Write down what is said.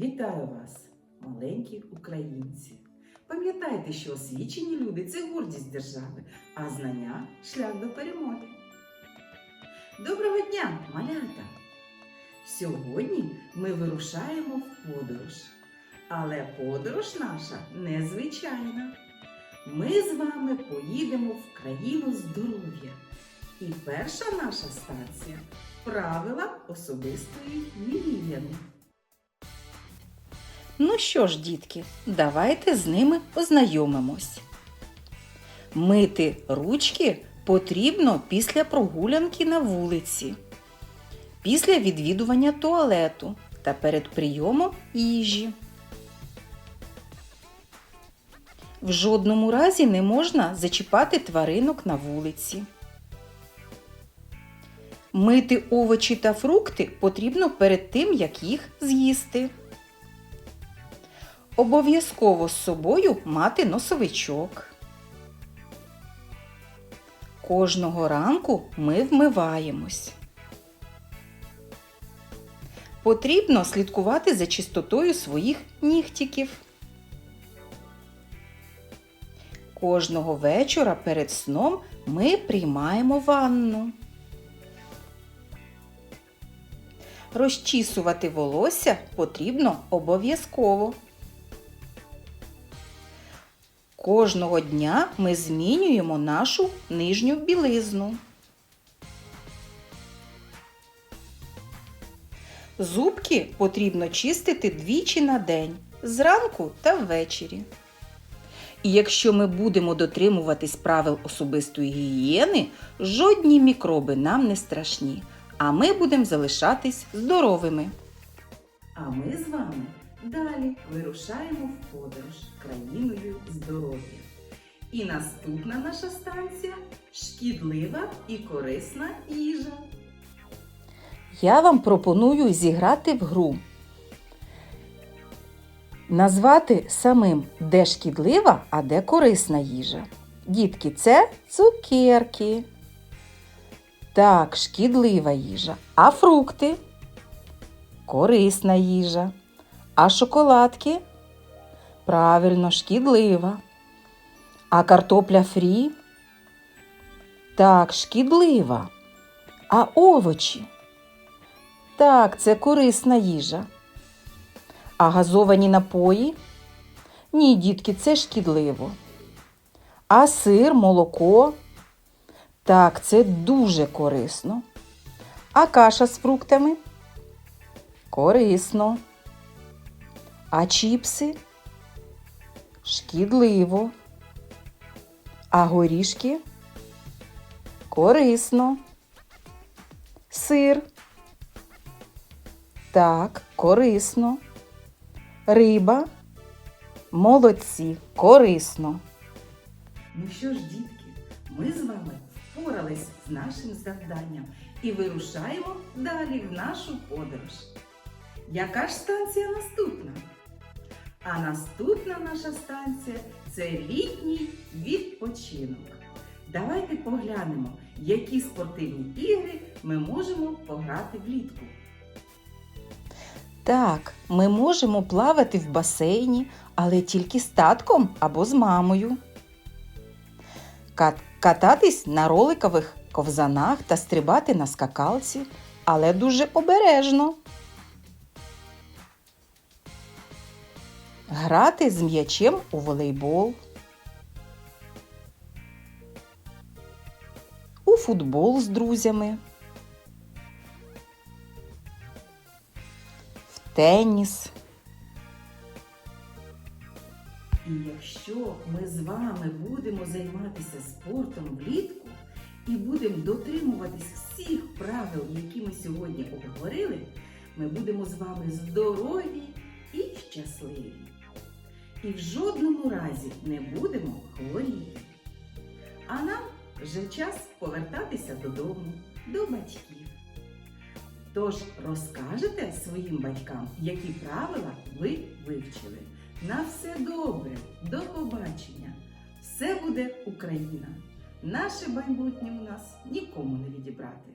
Вітаю вас, маленькі українці! Пам'ятайте, що освічені люди це гордість держави, а знання шлях до перемоги. Доброго дня, малята! Сьогодні ми вирушаємо в подорож. Але подорож наша незвичайна. Ми з вами поїдемо в країну здоров'я. І перша наша станція правила особистої гігієни. Ну що ж, дітки, давайте з ними познайомимось. Мити ручки потрібно після прогулянки на вулиці, після відвідування туалету та перед прийомом їжі. В жодному разі не можна зачіпати тваринок на вулиці. Мити овочі та фрукти потрібно перед тим, як їх з'їсти. Обов'язково з собою мати носовичок. Кожного ранку ми вмиваємось. Потрібно слідкувати за чистотою своїх нігтіків. Кожного вечора перед сном ми приймаємо ванну. Розчісувати волосся потрібно обов'язково. Кожного дня ми змінюємо нашу нижню білизну. Зубки потрібно чистити двічі на день зранку та ввечері. І якщо ми будемо дотримуватись правил особистої гігієни, жодні мікроби нам не страшні, а ми будемо залишатись здоровими. А ми з вами далі вирушаємо в подорож країною здоров'я. І наступна наша станція шкідлива і корисна їжа. Я вам пропоную зіграти в гру. Назвати самим, де шкідлива, а де корисна їжа. Дітки, це цукерки. Так, шкідлива їжа. А фрукти? Корисна їжа. А шоколадки? Правильно, шкідлива. А картопля фрі? Так, шкідлива. А овочі? Так, це корисна їжа. А газовані напої? Ні, дітки, це шкідливо. А сир, молоко? Так, це дуже корисно. А каша з фруктами? Корисно. А чіпси? Шкідливо. А горішки? Корисно. Сир? Так, корисно. Риба? Молодці, корисно. Ну що ж, дітки, ми з вами впорались з нашим завданням і вирушаємо далі в нашу подорож. Яка ж станція наступна? А наступна наша станція це літній відпочинок. Давайте поглянемо, які спортивні ігри ми можемо пограти влітку. Так, ми можемо плавати в басейні, але тільки з татком або з мамою. Кататись на роликових ковзанах та стрибати на скакалці, але дуже обережно. Грати з м'ячем у волейбол. У футбол з друзями. В теніс. І якщо ми з вами будемо займатися спортом влітку і будемо дотримуватись всіх правил, які ми сьогодні обговорили, ми будемо з вами здорові і щасливі. І в жодному разі не будемо хворіти. А нам вже час повертатися додому, до батьків. Тож розкажете своїм батькам, які правила ви вивчили. На все добре, до побачення! Все буде Україна! Наше майбутнє у нас нікому не відібрати.